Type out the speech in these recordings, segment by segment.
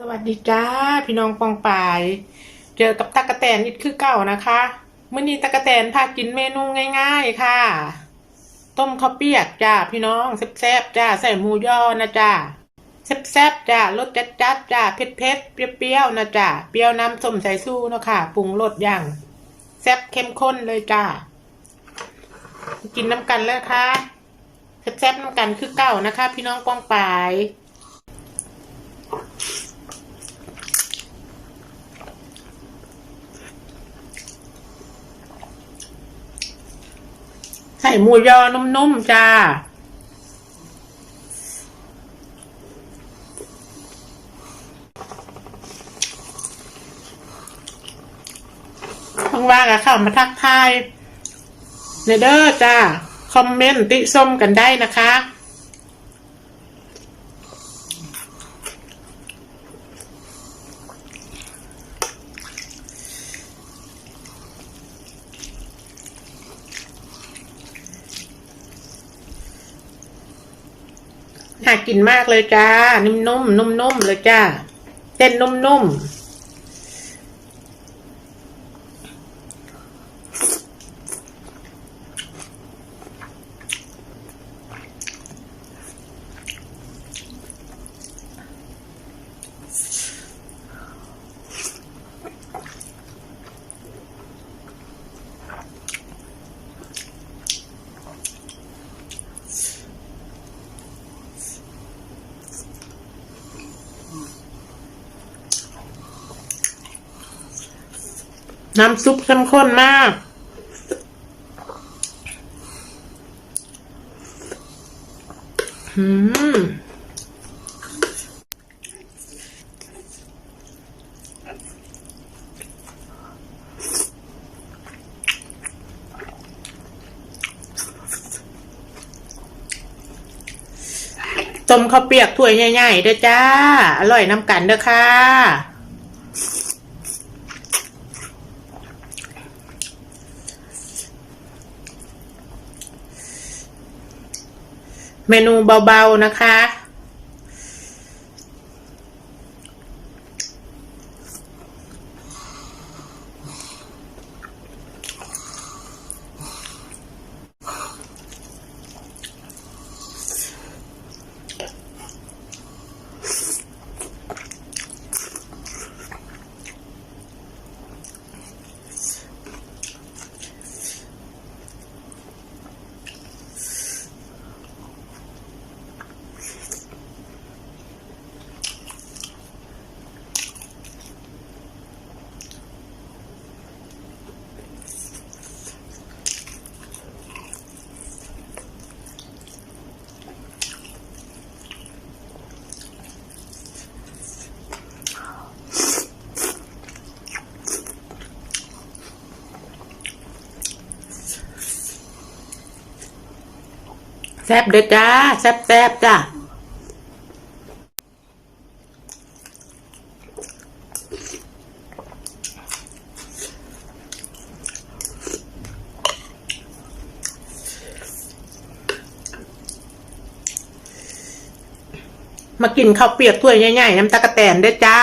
สวัสดีจ้าพี่น้องปองปาย เจอกับตะกะแตนอีกคือเก่านะคะมื้อนี้ตะกะแตนพากินเมนูง่าย ๆค่ะ ต้มข้าวเปียกจ้าพี่น้องแซ่บๆจ้าใส่หมูย่อนะจ้าแซ่บๆจ้ารสจัดๆจ้าเผ็ดๆเปรี้ยวๆนะจ้าเปรี้ยวน้ำส้มสายสู้นะค่ะปรุงรสอย่างแซ่บเข้มข้นเลยจ้ากินน้ำกันเลยค่ะแซ่บๆน้ำกันคือเก่านะคะ พี่น้องปองปาย ส่หมูยอนุ่มๆจ้า ว่างๆอะเข้ามาทักทาย ในเด้อจ้า คอมเมนต์ติส้มกันได้นะคะ น่ากินมากเลยจ้านิ่มนุ่มนุ่มนุ่มเลยจ้าเต้นนุ่มนุ่ น้ำซุปเข้มข้นมาก อืมต้มข้าวเปียกถ้วยใหญ่ๆเด้อจ้า อร่อยน้ำกันเด้อค่ะ เมนูเบาๆนะคะ แซ่บเด้อจ้า แซ่บแซ่บจ้ามากินข้าวเปียกถ้วยใหญ่ๆน้ำตะกะแตนเด้อจ้า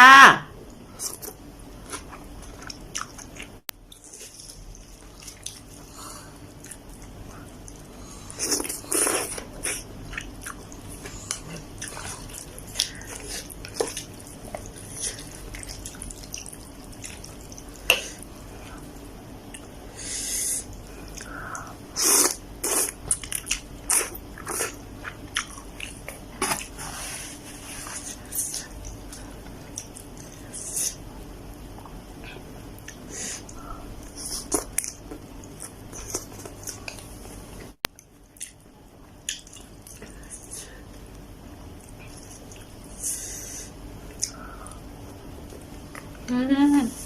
อื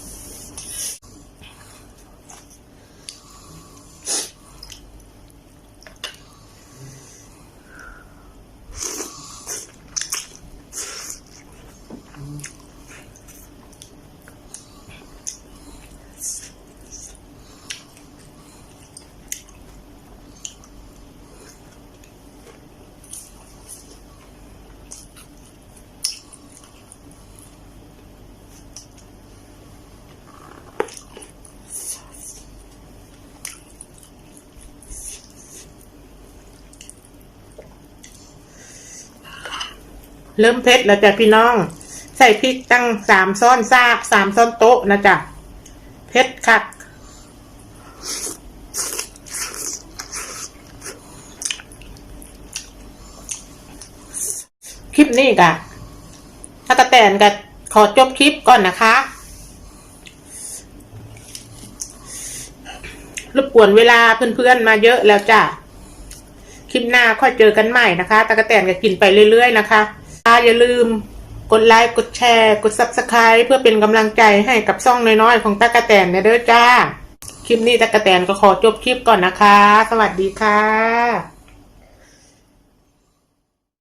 เริ่มเผ็ดแล้วจ้ะพี่น้อง ใส่พริกตั้งสามซ้อนซากสามซ้อนโต๊ะนะจ๊ะเผ็ดคักคลิปนี้กะถ้ากระแตนกะขอจบคลิปก่อนนะคะรบกวนเวลาเพื่อนๆมาเยอะแล้วจ้ะ คลิปหน้าค่อยเจอกันใหม่นะคะตะกะแตนก็กินไปเรื่อยๆนะคะ อย่าลืม กดไลค์กดแชร์ กด s u b สไครป์เพื่อเป็นกำลังใจให้กับช่องน้อยๆ ของตากระแตนเนี่ยเด้อจ้า คลิปนี้ตากระแตนก็ขอจบคลิปก่อนนะคะ สวัสดีค่ะ